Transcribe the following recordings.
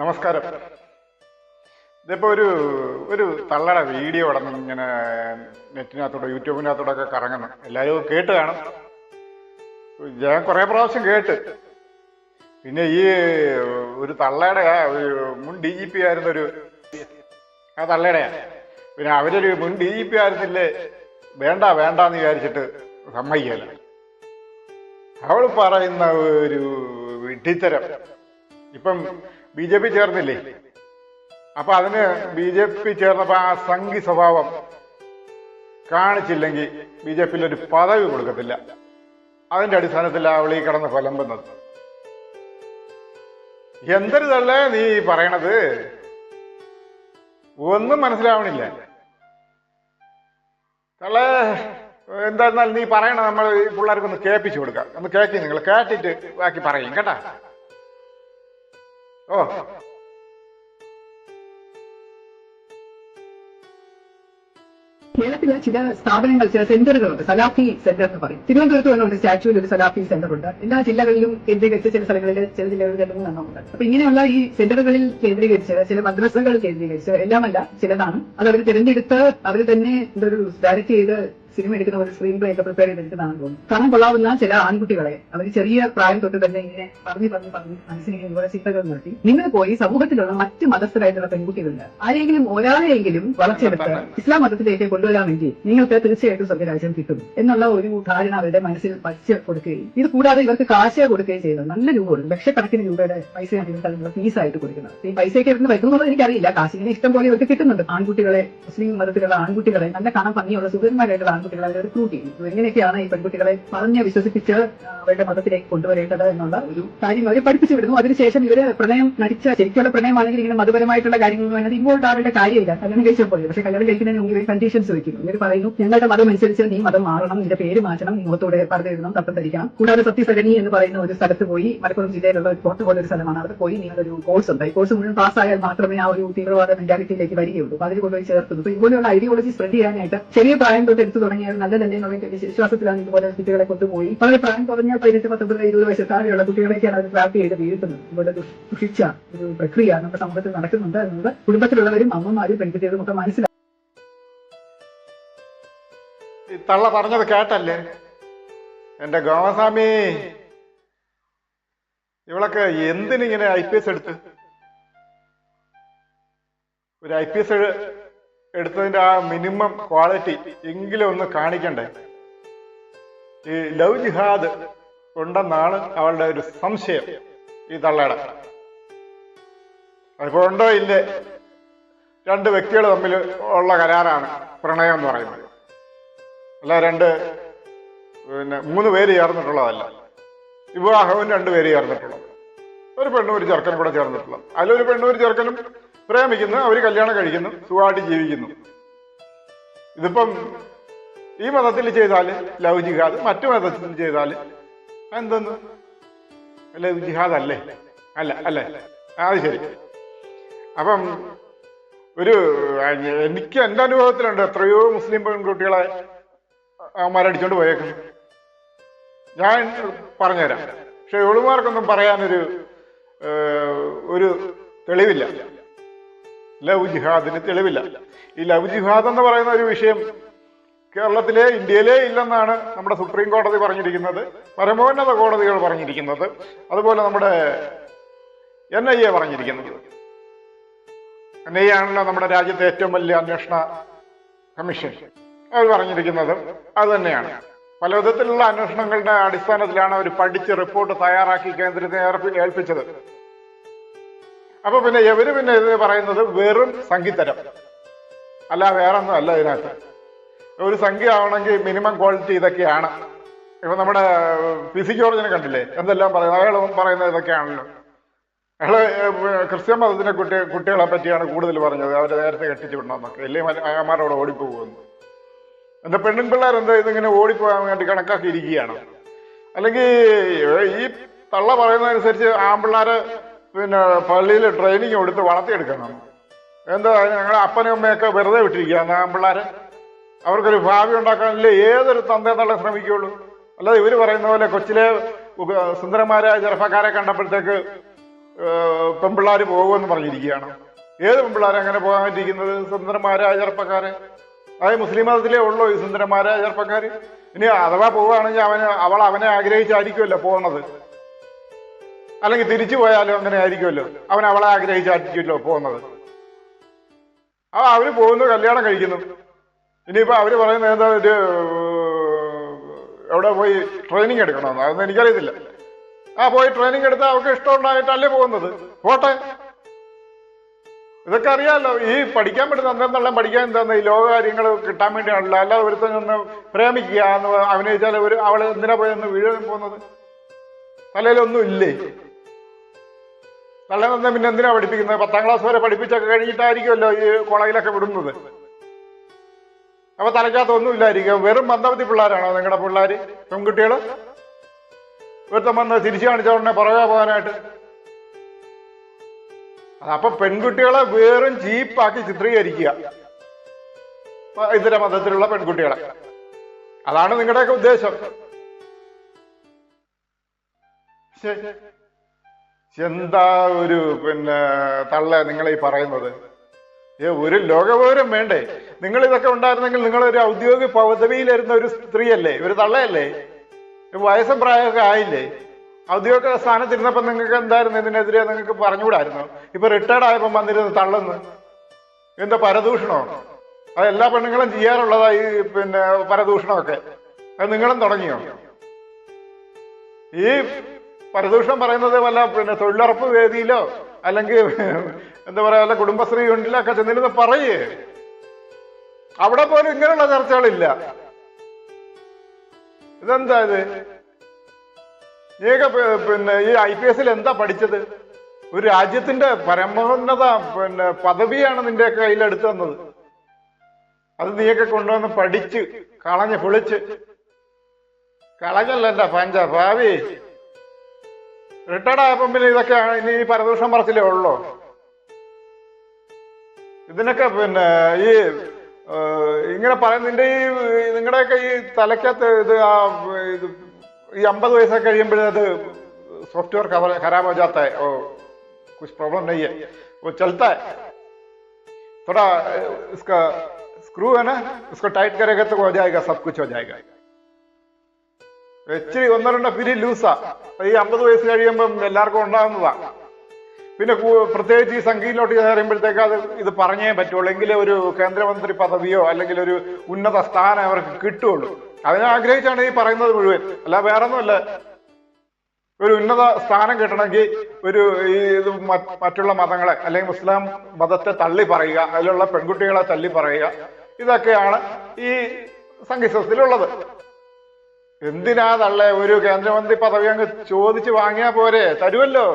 നമസ്കാരം. ഇതിപ്പോ ഒരു ഒരു തള്ളയുടെ വീഡിയോ ഇടണം ഇങ്ങനെ നെറ്റിനകത്തൂടെ യൂട്യൂബിനകത്തൂടെ ഒക്കെ കറങ്ങണം എല്ലാവരും കേട്ട് കാണും. ഞാൻ കുറെ പ്രാവശ്യം കേട്ട്. പിന്നെ ഈ ഒരു തള്ളയുടെ ഒരു മുൻ ഡി ജി പി ആയിരുന്ന ഒരു ആ തള്ളയുടെയാ പിന്നെ അവരൊരു മുൻ ഡി ജി പി ആയിരുന്നില്ലേ? വേണ്ട വേണ്ട എന്ന് വിചാരിച്ചിട്ട് സമ്മതിക്കല്ല. അവൾ പറയുന്ന ഒരു വിഡ്ഢിത്തരം. ഇപ്പം ബി ജെ പി ചേർന്നില്ലേ? അപ്പൊ അതിന് ബി ജെ പി ചേർന്നപ്പോ ആ സംഘി സ്വഭാവം കാണിച്ചില്ലെങ്കിൽ ബി ജെ പിയിൽ ഒരു പദവി കൊടുക്കത്തില്ല. അതിന്റെ അടിസ്ഥാനത്തിൽ അവൾ ഈ കിടന്ന് കൊലമ്പുന്നത് എന്തൊരു തള്ളേ നീ പറയണത്? ഒന്നും മനസ്സിലാവണില്ല. തള്ളേ എന്താന്നാൽ നീ പറയണ നമ്മൾ ഈ പിള്ളേർക്ക് ഒന്ന് കേൾപ്പിച്ചു കൊടുക്കാം. ഒന്ന് കേൾക്കി നിങ്ങൾ കേട്ടിട്ട് ബാക്കി പറയും. കേട്ടാ? ഓ. കേരളത്തിലെ ചില സ്ഥാപനങ്ങൾ ചില സെന്ററുകളുണ്ട്. സലാഫി സെന്റർ എന്ന് പറയും. തിരുവനന്തപുരത്ത് തന്നെ ഉണ്ട് ഒരു സലാഫി സെന്റർ ഉണ്ട് എല്ലാ ജില്ലകളിലും കേന്ദ്രീകരിച്ച് ചില സ്ഥലങ്ങളിൽ ചില ജില്ലകളിൽ മൂന്നെണ്ണം ഉണ്ട് അപ്പൊ ഇങ്ങനെയുള്ള ഈ സെന്ററുകളിൽ കേന്ദ്രീകരിച്ച് ചില മദ്രസകൾ കേന്ദ്രീകരിച്ച് എല്ലാമല്ല ചിലതാണ്. അത് അവർ തിരഞ്ഞെടുത്ത് അവർ തന്നെ എന്തൊരു ഡയറക്റ്റ് ചെയ്ത് സിനിമ എടുക്കുന്ന ഒരു സ്ക്രീൻ പ്ലേ ഒക്കെ പ്രിപ്പയർ ചെയ്തെടുക്കുന്നതാണെന്ന് തോന്നുന്നു. കാരണം കൊള്ളാവുന്ന ചില ആൺകുട്ടികളെ അവർ ചെറിയ പ്രായം തൊട്ട് തന്നെ ഇങ്ങനെ പറഞ്ഞു പറഞ്ഞു പറഞ്ഞ് മനസ്സിനെ ഇതുപോലെ ചിന്തകൾ നിർത്തി നിങ്ങൾ പോയി സമൂഹത്തിലുള്ള മറ്റ് മതസ്ഥരായിട്ടുള്ള പെൺകുട്ടികളുണ്ട്. ആരെങ്കിലും ഒരാളെയെങ്കിലും വളർച്ചയെടുത്ത് ഇസ്ലാം മതത്തിലേക്ക് കൊണ്ടുവരാമെങ്കിൽ നിങ്ങൾക്ക് തീർച്ചയായിട്ടും സ്വർഗരാജ്യം കിട്ടും എന്നുള്ള ഒരു ധാരണ അവരുടെ മനസ്സിൽ പച്ച കൊടുക്കുകയും ഇത് കൂടാതെ ഇവർക്ക് കാശ് കൊടുക്കുകയും ചെയ്യുന്നത് നല്ല രൂപ കൊടുക്കും ലക്ഷക്കണക്കിന് രൂപയുടെ പൈസയാണ് ഇവർക്ക് ഫീസായിട്ട് കൊടുക്കുന്നത്. ഈ പൈസയൊക്കെ ഇവിടുന്ന് വരുന്നത് എനിക്കറിയില്ല. കാശിനെ ഇഷ്ടം പോലെ ഇവർക്ക് കിട്ടുന്നുണ്ട്. ആൺകുട്ടികളെ മുസ്ലിം മതത്തിലുള്ള ആൺകുട്ടികളെ നല്ല കാണാൻ ഭംഗിയുള്ള സുഖന്മാരായിട്ടുള്ള ആൺകുട്ടികളെ അവർ റിക്രൂട്ട് ചെയ്യും ഇത് എങ്ങനെയൊക്കെയാണ് ഈ പെൺകുട്ടികളെ പറഞ്ഞ് വിശ്വസിപ്പിച്ച് അവരുടെ മതത്തിലേക്ക് കൊണ്ടുവരേണ്ടത് എന്നുള്ള ഒരു കാര്യം അവരെ പഠിപ്പിച്ചു വിടുന്നു. അതിനുശേഷം ഇവർ പ്രണയം നടിച്ച ശരിക്കുള്ള പ്രണയമാണെങ്കിൽ ഇങ്ങനെ മതപരമായിട്ടുള്ള കാര്യങ്ങൾ വേണ്ടത് ഇമ്പോർട്ട് ആവേണ്ട കാര്യമില്ല. കല്യാണം കഴിച്ചാൽ പോലെ പക്ഷെ കല്യാണം കഴിക്കുന്നതിന് മുമ്പ് ഇവർ കണ്ടീഷൻസ് വെക്കുന്നു ഇവർ പറയുന്നു ഞങ്ങളുടെ മതം അനുസരിച്ച് നീ മതം മാറണം നിന്റെ പേര് മാറ്റണം മുഖത്തോടെ പറഞ്ഞു എഴുതണം തപ്പം ധരിക്കണം. കൂടാതെ സത്യസരണി എന്ന് പറയുന്ന ഒരു സ്ഥലത്ത് പോയി മലപ്പുറം ജില്ലയിലുള്ള ഒരു പോർട്ട് പോലെ ഒരു സ്ഥലമാണ്. അവിടെ പോയി നിങ്ങളൊരു കോഴ്സ് ഉണ്ട്. ഈ കോഴ്സ് മുഴുവൻ പാസ്സായാൽ മാത്രമേ ആ ഒരു തീവ്രവാദ മെന്റാലിറ്റിയിലേക്ക് വരികയുള്ളൂ. അതിൽ കൊണ്ടുപോയി ചേർക്കുന്നു. ഇതുപോലെയുള്ള ഐഡിയോളജി സ്പ്രെഡ് ചെയ്യാനായിട്ട് ചെറിയ പ്രായം തൊട്ട് എടുത്തു തുടങ്ങിയാൽ നല്ലതല്ലേ എന്നുള്ള വിശ്വാസത്തിലാണ് ഇതുപോലെ കുട്ടികളെ കൊണ്ടുപോയി. വളരെ പ്രായം കുറഞ്ഞ പതിനെട്ട് പത്തൊമ്പത് ഇരുപത് വയസ്സ് താഴെയുള്ള കുട്ടികളെയൊക്കെയാണ് അത് പ്രാപ്തി ചെയ്ത് വീഴ്ത്തുന്നത്. ഇതുപോലെ ദുഷിച്ച ഒരു പ്രക്രിയ നമ്മുടെ സമൂഹത്തിൽ നടക്കുന്നുണ്ട് എന്നത് കുടുംബത്തിലുള്ളവരും അമ്മമാരും പെൺകുട്ടികളും ഒക്കെ മനസ്സിലാക്കി. തള്ള പറഞ്ഞത് കേട്ടല്ലേ? എന്റെ ഗോമസ്വാമി ഇവളൊക്കെ എന്തിനിങ്ങനെ ഐ പി എസ് എടുത്ത്? ഒരു ഐ പി എസ് എടുത്തതിന്റെ ആ മിനിമം ക്വാളിറ്റി എങ്കിലും ഒന്ന് കാണിക്കണ്ടേ? ഈ ലവ് ജിഹാദ് ഉണ്ടെന്നാണ് അവളുടെ ഒരു സംശയം ഈ തള്ളയുടെ. അതിപ്പോ ഉണ്ടോ ഇല്ലേ? രണ്ട് വ്യക്തികൾ തമ്മിൽ ഉള്ള കരാറാണ് പ്രണയം എന്ന് പറയുന്നത്. അല്ല രണ്ട് പിന്നെ മൂന്ന് പേര് ചേർന്നിട്ടുള്ളതല്ല. വിവാഹവും രണ്ട് പേര് ചേർന്നിട്ടുള്ളത്. ഒരു പെണ്ണും ഒരു ചെറുക്കനും കൂടെ ചേർന്നിട്ടുള്ളത്. അതിലൊരു പെണ്ണും ഒരു ചെറുക്കനും പ്രേമിക്കുന്നു അവർ കല്യാണം കഴിക്കുന്നു സുഖമായിട്ട് ജീവിക്കുന്നു. ഇതിപ്പം ഈ മതത്തിൽ ചെയ്താൽ ലവ് ജിഹാദ് മറ്റു മതത്തിൽ ചെയ്താൽ എന്തെന്ന്? ലവ് ജിഹാദ് അല്ലേ അല്ല? അല്ലേ അത് ശരി. അപ്പം ഒരു എനിക്ക് എന്റെ അനുഭവത്തിലുണ്ട്. എത്രയോ മുസ്ലിം പെൺകുട്ടികളെ മരടിച്ചോണ്ട് പോയേക്കുന്നു. ഞാൻ പറഞ്ഞുതരാം. പക്ഷെ ഇവളുമാർക്കൊന്നും പറയാനൊരു ഒരു തെളിവില്ല. ലവ് ജിഹാദിന് തെളിവില്ല. ഈ ലവ് ജിഹാദ് എന്ന് പറയുന്ന ഒരു വിഷയം കേരളത്തിലെ ഇന്ത്യയിലെ ഇല്ലെന്നാണ് നമ്മുടെ സുപ്രീം കോടതി പറഞ്ഞിരിക്കുന്നത്. പരമോന്നത കോടതികൾ പറഞ്ഞിരിക്കുന്നത്. അതുപോലെ നമ്മുടെ എൻ ഐ എ പറഞ്ഞിരിക്കുന്നത്. എൻ ഐ എ ആണല്ലോ നമ്മുടെ രാജ്യത്തെ ഏറ്റവും വലിയ അന്വേഷണ കമ്മീഷൻ. അവർ പറഞ്ഞിരിക്കുന്നത് അത് തന്നെയാണ്. പല വിധത്തിലുള്ള അന്വേഷണങ്ങളുടെ അടിസ്ഥാനത്തിലാണ് അവർ പഠിച്ച് റിപ്പോർട്ട് തയ്യാറാക്കി കേന്ദ്രത്തെ ഏൽപ്പിച്ചത്. അപ്പൊ പിന്നെ ഇവർ പിന്നെ ഇതിന് പറയുന്നത് വെറും സംഗീതരം അല്ല വേറൊന്നും അല്ല ഇതിനകത്ത്. ഒരു സംഖ്യ ആവണമെങ്കിൽ മിനിമം ക്വാളിറ്റി ഇതൊക്കെയാണ്. ഇപ്പൊ നമ്മുടെ പി സി ജോർജിനെ കണ്ടില്ലേ? എന്തെല്ലാം പറയുന്നത്? അയാൾ പറയുന്നത് ഇതൊക്കെയാണല്ലോ. അയാൾ ക്രിസ്ത്യൻ മതത്തിന്റെ കുട്ടി കുട്ടികളെ പറ്റിയാണ് കൂടുതൽ പറഞ്ഞത്. അവരെ നേരത്തെ കെട്ടിച്ചു വിടണമെന്നൊക്കെ വലിയ അമ്മമാരോട് ഓടിപ്പോകുമെന്ന് എന്താ പെണ്ണും പിള്ളേർ എന്താ ഇതിങ്ങനെ ഓടിപ്പോകാൻ വേണ്ടി കണക്കാക്കി ഇരിക്കുകയാണ് അല്ലെങ്കിൽ ഈ തള്ള പറയുന്നതനുസരിച്ച് ആമ്പിള്ളാര് പിന്നെ പള്ളിയിൽ ട്രെയിനിങ് കൊടുത്ത് വളർത്തിയെടുക്കണം. എന്താ ഞങ്ങളുടെ അപ്പനും അമ്മയൊക്കെ വെറുതെ വിട്ടിരിക്കുകയാണ് പിള്ളേരെ. അവർക്കൊരു ഭാവി ഉണ്ടാക്കാനല്ലേ ഏതൊരു തന്തേന്നുള്ള ശ്രമിക്കുകയുള്ളൂ. അല്ലാതെ ഇവർ പറയുന്ന പോലെ കൊച്ചിലെ സുന്ദരന്മാരായ ചെറുപ്പക്കാരെ കണ്ടപ്പോഴത്തേക്ക് പെമ്പിള്ളാർ പോകുമെന്ന് പറഞ്ഞിരിക്കുകയാണ്. ഏത് പെൺപിള്ളാരെ അങ്ങനെ പോകാൻ പറ്റിയിരിക്കുന്നത് സുന്ദരന്മാരായ ചെറുപ്പക്കാര്. അതായത് മുസ്ലിം മതത്തിലേ ഉള്ളൂ ഈ സുന്ദരന്മാരായ ചെറുപ്പക്കാർ ഇനി അഥവാ പോവുകയാണെങ്കിൽ അവന് അവൾ അവനെ ആഗ്രഹിച്ചായിരിക്കുമല്ലോ പോകുന്നത് അല്ലെങ്കിൽ തിരിച്ചു പോയാലും അങ്ങനെ ആയിരിക്കുമല്ലോ. അവൻ അവളെ ആഗ്രഹിച്ചായിരിക്കുമല്ലോ പോകുന്നത്. ആ അവർ പോകുന്നു കല്യാണം കഴിക്കുന്നു. ഇനിയിപ്പോ അവർ പറയുന്നത് എന്താ ഒരു എവിടെ പോയി ട്രെയിനിങ് എടുക്കണമെന്ന്? അതൊന്നും എനിക്കറിയത്തില്ല. ആ പോയി ട്രെയിനിങ് എടുത്താൽ അവർക്ക് ഇഷ്ടമുണ്ടായിട്ടല്ലേ പോകുന്നത്. പോട്ടെ. ഇതൊക്കെ അറിയാമല്ലോ ഈ പഠിക്കാൻ പറ്റുന്ന എന്തെന്നെല്ലാം പഠിക്കാൻ എന്താന്ന് ഈ ലോക കാര്യങ്ങൾ കിട്ടാൻ വേണ്ടിയാണല്ലോ. അല്ലാതെ ഒരുത്തൻ ഒന്ന് പ്രേമിക്കുക എന്ന് അഭിനയിച്ചാൽ ഒരു അവൾ എന്തിനാ പോയി ഒന്ന് വീഴാൻ പോകുന്നത്? തലയിലൊന്നും ഇല്ലേ? തന്നെ പിന്നെ എന്തിനാ പഠിപ്പിക്കുന്നത്? പത്താം ക്ലാസ് വരെ പഠിപ്പിച്ചൊക്കെ കഴിഞ്ഞിട്ടായിരിക്കുമല്ലോ ഈ കോളേജിലൊക്കെ വിടുന്നത്. അപ്പൊ തലയ്ക്കകത്ത് ഒന്നും ഇല്ലായിരിക്കും. വെറും മന്ദവതി പിള്ളേരാണോ നിങ്ങളുടെ പിള്ളേര്? പെൺകുട്ടികൾ ഒരുത്തം വന്ന് തിരിച്ചു കാണിച്ച ഉടനെ പുറകെ പോകാനായിട്ട്. അപ്പൊ പെൺകുട്ടികളെ വെറും ചീപ്പാക്കി ചിത്രീകരിക്കുക. ഇത്തരം മതത്തിലുള്ള പെൺകുട്ടികളെ. അതാണ് നിങ്ങളുടെയൊക്കെ ഉദ്ദേശം. ശ്ശേ. എന്താ ഒരു പിന്നെ തള്ള നിങ്ങൾ ഈ പറയുന്നത്? ഏ ഒരു ലോകപൗരം വേണ്ടേ? നിങ്ങൾ ഇതൊക്കെ ഉണ്ടായിരുന്നെങ്കിൽ നിങ്ങൾ ഒരു ഔദ്യോഗിക പദവിയിലിരുന്ന ഒരു സ്ത്രീയല്ലേ? ഒരു തള്ളയല്ലേ? വയസ്സും പ്രായമൊക്കെ ആയില്ലേ? ഔദ്യോഗിക സ്ഥാനത്തിരുന്നപ്പോ നിങ്ങൾക്ക് എന്തായിരുന്നു ഇതിനെതിരെ നിങ്ങൾക്ക് പറഞ്ഞുകൂടായിരുന്നു? ഇപ്പൊ റിട്ടയർഡ് ആയപ്പോ വന്നിരുന്ന് തള്ളുന്നു എന്താ പരദൂഷണോ? അത് എല്ലാ പെണ്ണുങ്ങളും ചെയ്യാറുള്ളതാ ഈ പിന്നെ പരദൂഷണമൊക്കെ. അത് നിങ്ങളും തുടങ്ങിയോ? ഈ പരദൂഷണം പറയുന്നത് വല്ല പിന്നെ തൊഴിലുറപ്പ് വേദിയിലോ അല്ലെങ്കിൽ എന്താ പറയാ വല്ല കുടുംബശ്രീ യൂണിറ്റിലൊക്കെ ചെന്നിരുന്ന് പറയേ. അവിടെ പോലും ഇങ്ങനെയുള്ള ചർച്ചകളില്ല. ഇതെന്താ ഇത്? നീയൊക്കെ പിന്നെ ഈ ഐ പി എസിൽ എന്താ പഠിച്ചത്? ഒരു രാജ്യത്തിന്റെ പരമോന്നത പിന്നെ പദവിയാണ് നിന്റെ കയ്യിലെടുത്തു തന്നത്. അത് നീയൊക്കെ കൊണ്ടുവന്ന് പഠിച്ച് കളഞ്ഞ് പൊളിച്ച്. കളഞ്ഞല്ല എന്റെ പഞ്ച ഭാവി. റിട്ടയർഡ് ആയപ്പം പിന്നെ ഇതൊക്കെ ഇനി ഈ പരദൂഷണം പറച്ചിലേ ഉള്ളൂ ഇതിനൊക്കെ പിന്നെ ഈ ഏഹ്, ഇങ്ങനെ പറയുന്നതിന്റെ ഈ നിങ്ങളുടെയൊക്കെ ഈ തലക്കകത്ത് ഇത് ആ ഇത് ഈ അമ്പത് വയസ്സൊക്കെ കഴിയുമ്പോഴേ അത് സോഫ്റ്റ്വെയർ खराब हो जाता है और कुछ प्रॉब्लम नहीं है वो चलता है थोड़ा इसका स्क्रू है ना उसको टाइट करेगा तो हो जाएगा सब कुछ हो जाएगा ഇച്ചിരി ഒന്നോ രണ്ടോ പിരി ലൂസാ. ഈ അമ്പത് വയസ്സ് കഴിയുമ്പം എല്ലാവർക്കും ഉണ്ടാകുന്നതാ പിന്നെ പ്രത്യേകിച്ച് ഈ സംഘിയിലോട്ട് കയറുമ്പോഴത്തേക്ക് അത് ഇത് പറഞ്ഞേ പറ്റുള്ളൂ. എങ്കിലേ ഒരു കേന്ദ്രമന്ത്രി പദവിയോ അല്ലെങ്കിൽ ഒരു ഉന്നത സ്ഥാനം അവർക്ക് കിട്ടുള്ളൂ. അതിനെ ആഗ്രഹിച്ചാണ് ഈ പറയുന്നത് മുഴുവൻ. അല്ല വേറൊന്നുമല്ല. ഒരു ഉന്നത സ്ഥാനം കിട്ടണമെങ്കിൽ ഒരു ഈ ഇത് മറ്റുള്ള മതങ്ങളെ അല്ലെങ്കിൽ മുസ്ലിം മതത്തെ തള്ളി പറയുക അതിലുള്ള പെൺകുട്ടികളെ തള്ളി പറയുക. ഇതൊക്കെയാണ് ഈ സംഘിസത്തിലുള്ളത്. എന്തിനാ തള്ളെ? ഒരു കേന്ദ്രമന്ത്രി പദവി അങ്ങ് ചോദിച്ചു വാങ്ങിയാ പോരെ? തരുമല്ലോ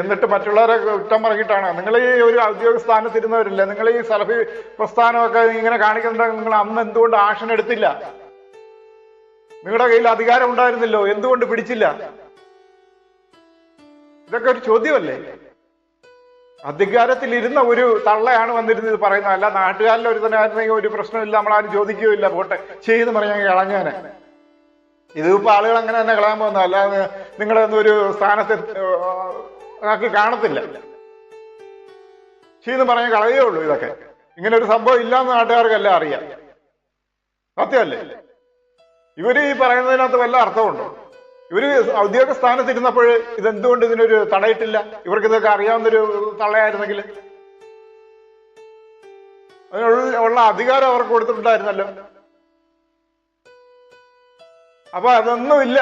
എന്നിട്ട് മറ്റുള്ളവരെ കുറ്റം പറഞ്ഞിട്ടാണ് നിങ്ങൾ ഈ ഒരു ഔദ്യോഗിക സ്ഥാനത്തിരുന്നവരില്ലേ? നിങ്ങൾ ഈ സലഫി പ്രസ്ഥാനമൊക്കെ ഇങ്ങനെ കാണിക്കുന്നുണ്ടെങ്കിൽ നിങ്ങൾ അന്ന് എന്തുകൊണ്ട് ആക്ഷൻ എടുത്തില്ല? നിങ്ങളുടെ കയ്യിൽ അധികാരം ഉണ്ടായിരുന്നല്ലോ? എന്തുകൊണ്ട് പിടിച്ചില്ല? ഇതൊക്കെ ഒരു ചോദ്യമല്ലേ? അധികാരത്തിൽ ഇരുന്ന ഒരു തള്ളയാണ് വന്നിരുന്നത് പറയുന്നത്. അല്ല നാട്ടുകാരിൽ ഒരുത്തനായിരുന്നെങ്കിൽ ഒരു പ്രശ്നമില്ല നമ്മൾ ആരും ചോദിക്കുകയില്ല പോട്ടെ ചെയ്ത് പറഞ്ഞാൽ കളഞ്ഞാനെ ഇതിപ്പോ ആളുകൾ അങ്ങനെ തന്നെ കളയാൻ പോകുന്ന അല്ലാതെ നിങ്ങളൊന്നും ഒരു സ്ഥാനത്ത് ആക്കി കാണത്തില്ല. ചെയ്ത് പറയാൻ കളയേ ഉള്ളൂ ഇതൊക്കെ. ഇങ്ങനെ ഒരു സംഭവം ഇല്ലാന്ന് നാട്ടുകാർക്കെല്ലാം അറിയാം. സത്യമല്ലേ? ഇവർ ഈ പറയുന്നതിനകത്ത് വല്ല അർത്ഥമുണ്ടോ? ഇവർ ഔദ്യോഗിക സ്ഥാനത്തിരുന്നപ്പോൾ ഇതെന്തുകൊണ്ട് ഇതിനൊരു തടയിട്ടില്ല? ഇവർക്ക് ഇതൊക്കെ അറിയാവുന്നൊരു തള്ളയായിരുന്നെങ്കിൽ. ഉള്ള അധികാരം അവർക്ക് കൊടുത്തിട്ടുണ്ടായിരുന്നല്ലോ. അപ്പൊ അതൊന്നും ഇല്ല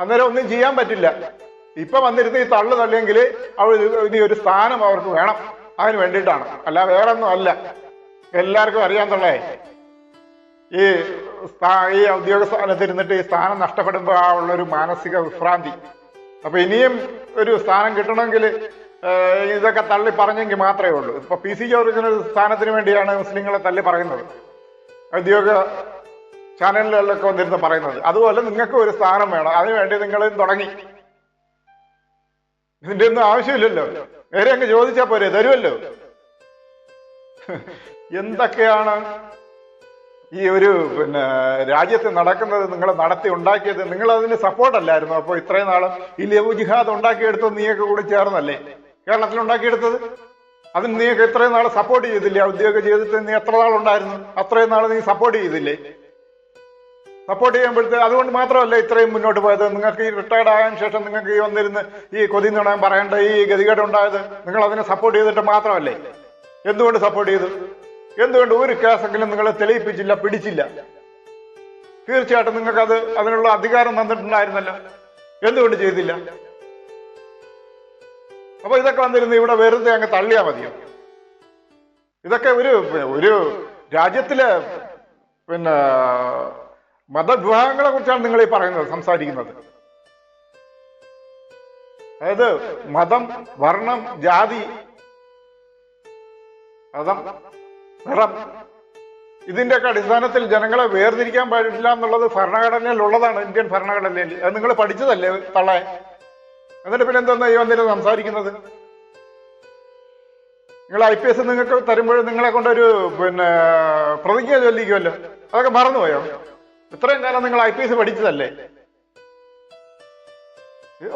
അന്നേരം ഒന്നും ചെയ്യാൻ പറ്റില്ല. ഇപ്പൊ വന്നിരുന്ന് ഈ തള്ളു തള്ളിയെങ്കിൽ അവർ ഇനി ഒരു സ്ഥാനം അവർക്ക് വേണം. അതിന് വേണ്ടിയിട്ടാണ്. അല്ല വേറെ ഒന്നും അല്ല. എല്ലാവർക്കും അറിയാൻ തള്ളേ ഈ സ്ഥാ- ഈ ഔദ്യോഗിക സ്ഥാനത്തിരുന്നിട്ട് ഈ സ്ഥാനം നഷ്ടപ്പെടുമ്പോൾ ആ ഉള്ളൊരു മാനസിക വിഭ്രാന്തി. അപ്പൊ ഇനിയും ഒരു സ്ഥാനം കിട്ടണമെങ്കിൽ ഇതൊക്കെ തള്ളി പറഞ്ഞെങ്കിൽ മാത്രമേ ഉള്ളൂ. ഇപ്പൊ പി സി ജോർജിന് ഒരു സ്ഥാനത്തിന് വേണ്ടിയാണ് മുസ്ലിങ്ങളെ തള്ളി പറയുന്നത്. ഔദ്യോഗിക ചാനലുകളിലൊക്കെ വന്നിരുന്ന് പറയുന്നത്. അതുപോലെ നിങ്ങൾക്ക് ഒരു സ്ഥാനം വേണം. അതിനുവേണ്ടി നിങ്ങൾ തുടങ്ങി. ഇതിന്റെ ഒന്നും ആവശ്യമില്ലല്ലോ. നേരെ അങ്ങ് ചോദിച്ചാൽ പോരെ തരുമല്ലോ. എന്തൊക്കെയാണ് ഈ ഒരു പിന്നെ രാജ്യത്ത് നടക്കുന്നത് നിങ്ങൾ നടത്തി ഉണ്ടാക്കിയത് നിങ്ങൾ അതിന് സപ്പോർട്ടല്ലായിരുന്നു. അപ്പോൾ ഇത്രയും നാളും ഈ ലഘു ജിഹാദ് ഉണ്ടാക്കിയെടുത്തത് നീയൊക്കെ കൂടി ചേർന്നല്ലേ? കേരളത്തിൽ ഉണ്ടാക്കിയെടുത്തത്? അതിന് നീയൊക്കെ ഇത്രയും നാൾ സപ്പോർട്ട് ചെയ്തില്ലേ? ഔദ്യോഗിക ജീവിതത്തിൽ നീ എത്ര നാളുണ്ടായിരുന്നു അത്രയും നാൾ നീ സപ്പോർട്ട് ചെയ്തില്ലേ? സപ്പോർട്ട് ചെയ്യുമ്പോഴത്തെ അതുകൊണ്ട് മാത്രമല്ല ഇത്രയും മുന്നോട്ട് പോയത്. നിങ്ങൾക്ക് ഈ റിട്ടയർഡ് ആയതിനു ശേഷം നിങ്ങൾക്ക് ഈ വന്നിരുന്ന് ഈ കൊതി നുണയാൻ പറയേണ്ട ഈ ഗതികേട് ഉണ്ടായത് നിങ്ങൾ അതിനെ സപ്പോർട്ട് ചെയ്തിട്ട് മാത്രമല്ലേ? എന്തുകൊണ്ട് സപ്പോർട്ട് ചെയ്തു? എന്തുകൊണ്ട് ഒരു കേസെങ്കിലും നിങ്ങളെ തെളിയിപ്പിച്ചില്ല പിടിച്ചില്ല? തീർച്ചയായിട്ടും നിങ്ങൾക്ക് അത് അതിനുള്ള അധികാരം തന്നിട്ടുണ്ടായിരുന്നല്ലോ. എന്തുകൊണ്ട് ചെയ്തില്ല? അപ്പൊ ഇതൊക്കെ വന്നിരുന്ന് ഇവിടെ വെറുതെ അങ്ങ് തള്ളിയാ മതിയോ? ഇതൊക്കെ ഒരു ഒരു രാജ്യത്തിലെ പിന്നെ മതവിഭാഗങ്ങളെ കുറിച്ചാണ് നിങ്ങൾ ഈ പറയുന്നത് സംസാരിക്കുന്നത്. അതായത് മതം വർണം ജാതി മതം നിറം ഇതിന്റെയൊക്കെ അടിസ്ഥാനത്തിൽ ജനങ്ങളെ വേർതിരിക്കാൻ പാടില്ല എന്നുള്ളത് ഭരണഘടനയിൽ ഉള്ളതാണ് ഇന്ത്യൻ ഭരണഘടനയിൽ. അത് നിങ്ങൾ പഠിച്ചതല്ലേ തള്ളേ? എന്നിട്ട് പിന്നെ എന്താ ഈ വന്നിട്ട് സംസാരിക്കുന്നത്? നിങ്ങൾ ഐ പി എസ് നിങ്ങൾക്ക് തരുമ്പോൾ നിങ്ങളെ കൊണ്ടൊരു പിന്നെ പ്രതിജ്ഞ ചൊല്ലിക്കുമല്ലോ അതൊക്കെ മറന്നുപോയോ? ഇത്രയും കാലം നിങ്ങൾ ഐ പി എസ് പഠിച്ചതല്ലേ?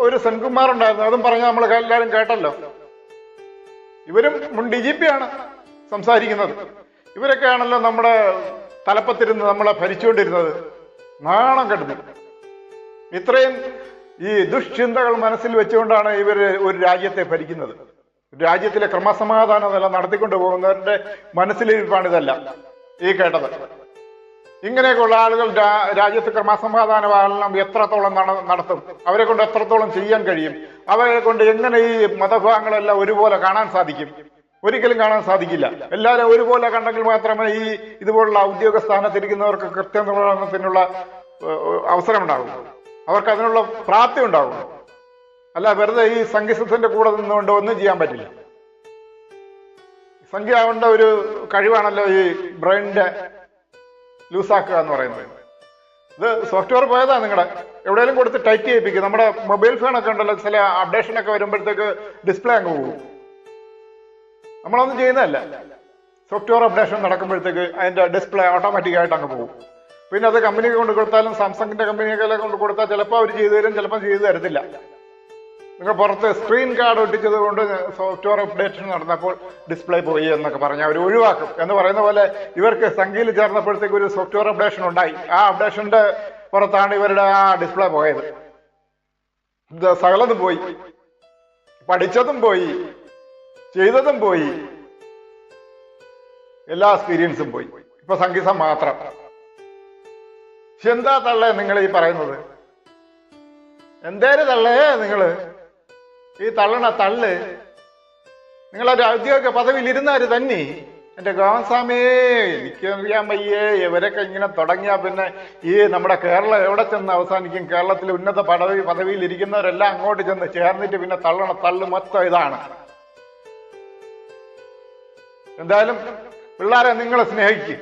ഒരു സെൻകുമാർ ഉണ്ടായിരുന്നു അതും പറഞ്ഞ നമ്മൾ എല്ലാവരും കേട്ടല്ലോ. ഇവരും മുൻ ഡി ജി പി ആണ് സംസാരിക്കുന്നത്. ഇവരൊക്കെയാണല്ലോ നമ്മുടെ തലപ്പത്തിരുന്ന് നമ്മളെ ഭരിച്ചുകൊണ്ടിരുന്നത്. നാണം കെടുന്നു. ഇത്രയും ഈ ദുഷ്ചിന്തകൾ മനസ്സിൽ വെച്ചുകൊണ്ടാണ് ഇവർ ഒരു രാജ്യത്തെ ഭരിക്കുന്നത്. രാജ്യത്തിലെ ക്രമസമാധാന നില നടത്തിക്കൊണ്ടു പോകുന്നവരുടെ മനസ്സിലിരിപ്പാണ് ഇതല്ല. ഈ കേട്ടത്. ഇങ്ങനെയൊക്കെയുള്ള ആളുകൾ രാജ്യത്ത് ക്രമസമാധാന പാലനം എത്രത്തോളം നട- നടത്തും? അവരെ കൊണ്ട് എത്രത്തോളം ചെയ്യാൻ കഴിയും? അവരെ കൊണ്ട് എങ്ങനെ ഈ മതഭാഗങ്ങളെല്ലാം ഒരുപോലെ കാണാൻ സാധിക്കും? ഒരിക്കലും കാണാൻ സാധിക്കില്ല. എല്ലാവരും ഒരുപോലെ കണ്ടെങ്കിൽ മാത്രമേ ഈ ഇതുപോലുള്ള ഔദ്യോഗിക കൃത്യനിർവഹണത്തിനുള്ള ഏഹ്, അവസരം ഉണ്ടാകും അവർക്ക് അതിനുള്ള പ്രാപ്തി ഉണ്ടാകും അല്ല വെറുതെ ഈ സംഗീതത്തിന്റെ കൂടെ നിന്നുകൊണ്ട് ഒന്നും ചെയ്യാൻ പറ്റില്ല. സംഖ്യ ആവേണ്ട ഒരു കഴിവാണല്ലോ ഈ ബ്രെയിനിന്റെ ലൂസാക്കുക എന്ന് പറയുന്നത്. ഇത് സോഫ്റ്റ്വെയർ പോയതാ നിങ്ങളുടെ എവിടെയെങ്കിലും കൊടുത്ത് ടൈറ്റ് ചെയ്യിപ്പിക്കും. നമ്മുടെ മൊബൈൽ ഫോണൊക്കെ ഉണ്ടല്ലോ ചില അപ്ഡേഷൻ ഒക്കെ വരുമ്പോഴത്തേക്ക് ഡിസ്പ്ലേ അങ്ങ് പോകും. നമ്മളൊന്നും ചെയ്യുന്നതല്ല. സോഫ്റ്റ്വെയർ അപ്ഡേഷൻ നടക്കുമ്പോഴത്തേക്ക് അതിന്റെ ഡിസ്പ്ലേ ഓട്ടോമാറ്റിക് ആയിട്ട് അങ്ങ് പോകും. പിന്നെ അത് കമ്പനിക്ക് കൊണ്ട് കൊടുത്താലും സാംസങ്ങിന്റെ കമ്പനിയൊക്കെ കൊണ്ട് കൊടുത്താൽ ചിലപ്പോൾ അവർ ചെയ്തു തരും ചിലപ്പോൾ ചെയ്തു തരത്തില്ല. നിങ്ങൾ പുറത്ത് സ്ക്രീൻ കാർഡ് ഒട്ടിച്ചത് കൊണ്ട് സോഫ്റ്റ്വെയർ അപ്ഡേഷൻ നടന്നപ്പോൾ ഡിസ്പ്ലേ പോയി എന്നൊക്കെ പറഞ്ഞ് അവർ ഒഴിവാക്കും. എന്ന് പറയുന്ന പോലെ ഇവർക്ക് സംഖ്യയിൽ ചേർന്നപ്പോഴത്തേക്ക് ഒരു സോഫ്റ്റ്വെയർ അപ്ഡേഷൻ ഉണ്ടായി. ആ അപ്ഡേഷന്റെ പുറത്താണ് ഇവരുടെ ആ ഡിസ്പ്ലേ പോയത്. സകലതും പോയി. പഠിച്ചതും പോയി. ചെയ്തതും പോയി. എല്ലാ എക്സ്പീരിയൻസും പോയി. ഇപ്പൊ സംഗീതം മാത്രം. പക്ഷെ എന്താ തള്ളേ നിങ്ങൾ ഈ പറയുന്നത്? എന്തേലും തള്ളേ നിങ്ങൾ ഈ തള്ളണ തള്ള്. നിങ്ങളൊരു ഔദ്യോഗിക പദവിയിൽ ഇരുന്നാര് തന്നെ? എന്റെ ഗോവൻസ്വാമിയേ എനിക്കറിയാൻ വയ്യേ ഇവരൊക്കെ ഇങ്ങനെ തുടങ്ങിയാ പിന്നെ ഈ നമ്മുടെ കേരളം എവിടെ ചെന്ന് അവസാനിക്കും? കേരളത്തിലെ ഉന്നത പദവി പദവിയിൽ ഇരിക്കുന്നവരെല്ലാം അങ്ങോട്ട് ചെന്ന് ചേർന്നിട്ട് പിന്നെ തള്ളണ തള്ളു മൊത്തം ഇതാണ്. എന്തായാലും പിള്ളേരെ നിങ്ങൾ സ്നേഹിക്കും.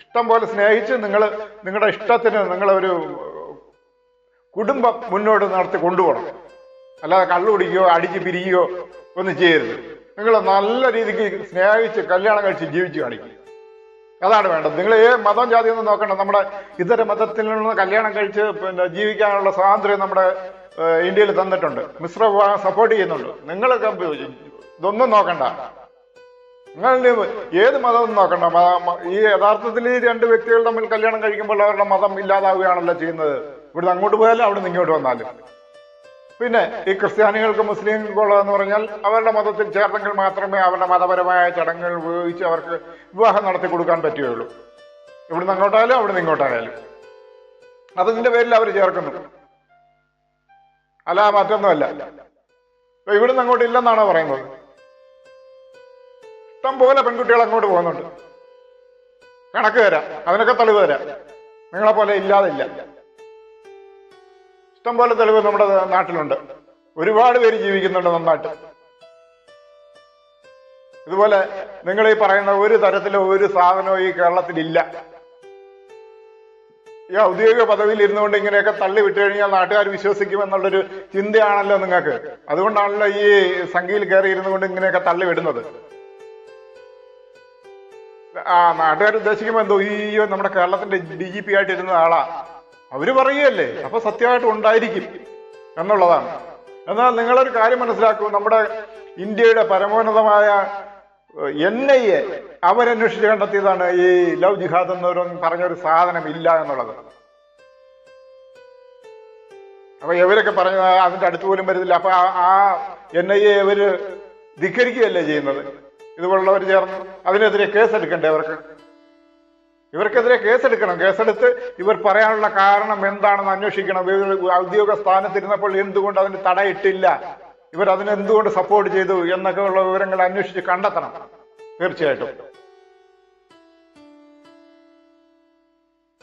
ഇഷ്ടം പോലെ സ്നേഹിച്ച് നിങ്ങൾ നിങ്ങളുടെ ഇഷ്ടത്തിന് നിങ്ങളൊരു കുടുംബം മുന്നോട്ട് നടത്തി കൊണ്ടുപോകണം. അല്ലാതെ കള്ളു കുടിക്കുകയോ അടിച്ച് പിരിയുകയോ ഒന്നും ചെയ്യരുത്. നിങ്ങൾ നല്ല രീതിക്ക് സ്നേഹിച്ച് കല്യാണം കഴിച്ച് ജീവിച്ചു കാണിക്കും. അതാണ് വേണ്ടത്. നിങ്ങൾ ഏ മതം ജാതി ഒന്നും നോക്കണ്ട. നമ്മുടെ ഇതര മതത്തിൽ നിന്ന് കല്യാണം കഴിച്ച് പിന്നെ ജീവിക്കാനുള്ള സ്വാതന്ത്ര്യം നമ്മുടെ ഇന്ത്യയിൽ തന്നിട്ടുണ്ട്. മിശ്ര സപ്പോർട്ട് ചെയ്യുന്നുണ്ട്. നിങ്ങൾ ഇതൊന്നും നോക്കണ്ട. നിങ്ങൾ ഏത് മതം നോക്കണ്ട ഈ യഥാർത്ഥത്തിൽ ഈ രണ്ട് വ്യക്തികൾ തമ്മിൽ കല്യാണം കഴിക്കുമ്പോൾ അവരുടെ മതം ഇല്ലാതാവുകയാണല്ലോ ചെയ്യുന്നത്. ഇവിടുന്ന് അങ്ങോട്ട് പോയാലും അവിടെ ഇങ്ങോട്ട് വന്നാലും. പിന്നെ ഈ ക്രിസ്ത്യാനികൾക്ക് മുസ്ലിങ്ങൾക്കുള്ളതെന്ന് പറഞ്ഞാൽ അവരുടെ മതത്തിൽ ചേർന്നെങ്കിൽ മാത്രമേ അവരുടെ മതപരമായ ചടങ്ങുകൾ ഉപയോഗിച്ച് അവർക്ക് വിവാഹം നടത്തി കൊടുക്കാൻ പറ്റുകയുള്ളൂ. ഇവിടുന്ന് അങ്ങോട്ടായാലും അവിടുന്ന് ഇങ്ങോട്ടായാലും. അതിന്റെ പേരിൽ അവർ ചേർക്കുന്നു. അല്ല മറ്റൊന്നുമല്ല. ഇവിടുന്ന് അങ്ങോട്ട് ഇല്ലെന്നാണോ പറയുന്നത്? ഇഷ്ടം പോലെ പെൺകുട്ടികൾ അങ്ങോട്ട് പോകുന്നുണ്ട്. കണക്ക് തരാം. അതിനൊക്കെ തെളിവ് തരാം. നിങ്ങളെ പോലെ ഇല്ലാതില്ല. ഇഷ്ടം പോലെ തെളിവ് നമ്മുടെ നാട്ടിലുണ്ട്. ഒരുപാട് പേര് ജീവിക്കുന്നുണ്ട് നന്നായിട്ട്. ഇതുപോലെ നിങ്ങൾ ഈ പറയുന്ന ഒരു തരത്തിലോ ഒരു സാധനവും ഈ കേരളത്തിലില്ല. ഈ ഔദ്യോഗിക പദവിയിൽ ഇരുന്നുകൊണ്ട് ഇങ്ങനെയൊക്കെ തള്ളി വിട്ടു കഴിഞ്ഞാൽ നാട്ടുകാർ വിശ്വസിക്കുമെന്നുള്ളൊരു ചിന്തയാണല്ലോ നിങ്ങൾക്ക്. അതുകൊണ്ടാണല്ലോ ഈ സംഖ്യയിൽ കയറി ഇരുന്നുകൊണ്ട് ഇങ്ങനെയൊക്കെ തള്ളി വിടുന്നത്. ആ നാട്ടുകാർ ഉദ്ദേശിക്കുമ്പോൾ എന്തോ ഈ നമ്മുടെ കേരളത്തിന്റെ ഡി ജി പി ആയിട്ട് ഇരുന്ന ആളാ. അവർ പറയുകയല്ലേ അപ്പൊ സത്യമായിട്ട് ഉണ്ടായിരിക്കും എന്നുള്ളതാണ്. എന്നാൽ നിങ്ങളൊരു കാര്യം മനസ്സിലാക്കൂ നമ്മുടെ ഇന്ത്യയുടെ പരമോന്നതമായ എൻ ഐ എ അവരന്വേഷിച്ച് കണ്ടെത്തിയതാണ് ഈ ലവ് ജിഹാദ് എന്നൊരു പറഞ്ഞൊരു സാധനം ഇല്ല എന്നുള്ളത്. അപ്പൊ ഇവരൊക്കെ പറഞ്ഞ അതിന്റെ അടുത്ത് പോലും വരുന്നില്ല. അപ്പൊ ആ എൻ ഐ എ ഇവർ ധിക്കരിക്കുകയല്ലേ ചെയ്യുന്നത്? ഇതുപോലുള്ളവർ ചേർന്ന് അതിനെതിരെ കേസെടുക്കണ്ടേ അവർക്ക്? ഇവർക്കെതിരെ കേസെടുക്കണം. കേസെടുത്ത് ഇവർ പറയാനുള്ള കാരണം എന്താണെന്ന് അന്വേഷിക്കണം. ഇവർ ഔദ്യോഗിക സ്ഥാനത്തിരുന്നപ്പോൾ എന്തുകൊണ്ട് അതിന് തടയിട്ടില്ല? ഇവർ അതിന് എന്തുകൊണ്ട് സപ്പോർട്ട് ചെയ്തു എന്നൊക്കെ ഉള്ള വിവരങ്ങൾ അന്വേഷിച്ച് കണ്ടെത്തണം. തീർച്ചയായിട്ടും.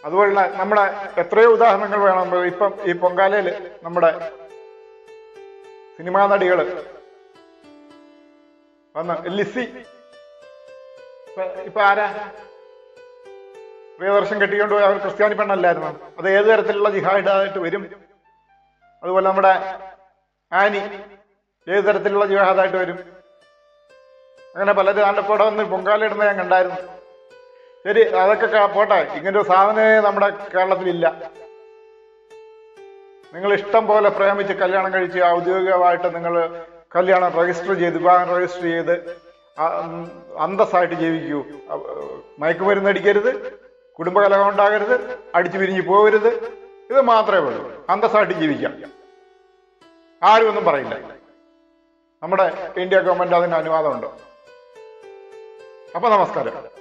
അതുപോലുള്ള നമ്മുടെ എത്രയോ ഉദാഹരണങ്ങൾ വേണം. ഇപ്പം ഈ പൊങ്കാലയിൽ നമ്മുടെ സിനിമാ നടികൾ വന്ന്. ലിസി. ഇപ്പൊ ആരാ? പ്രിയദർശൻ കെട്ടിക്കൊണ്ട് പോയി അവർ ക്രിസ്ത്യാനി പെണ്ണല്ലായിരുന്നു? അത് ഏത് തരത്തിലുള്ള ജിഹാദായിട്ട് വരും? അതുപോലെ നമ്മുടെ ആനി ഏത് തരത്തിലുള്ള ജിഹാദായിട്ട് വരും? അങ്ങനെ പലരും ആണ്ട് കൂടെ വന്ന് പൊങ്കാലിടുന്ന ഞാൻ കണ്ടായിരുന്നു. ശരി അതൊക്കെ പോട്ടെ. ഇങ്ങനെ ഒരു സാധനമേ നമ്മുടെ കേരളത്തിലില്ല. നിങ്ങൾ ഇഷ്ടം പോലെ പ്രേമിച്ച് കല്യാണം കഴിച്ച് ഔദ്യോഗികമായിട്ട് നിങ്ങൾ കല്യാണം രജിസ്റ്റർ ചെയ്ത് വിവാഹം രജിസ്റ്റർ ചെയ്ത് അന്തസ്സായിട്ട് ജീവിക്കൂ. മയക്കുമരുന്ന് അടിക്കരുത് കുടുംബകലഹം ഉണ്ടാകരുത് അടിച്ചു പിരിഞ്ഞു പോകരുത്. ഇത് മാത്രമേ ഉള്ളൂ. അന്തസ്സായിട്ട് ജീവിക്കാം. ആരും ഒന്നും പറയില്ല. നമ്മുടെ ഇന്ത്യ ഗവൺമെന്റ് അതിന് അനുവാദമുണ്ട്. അപ്പൊ നമസ്കാരം.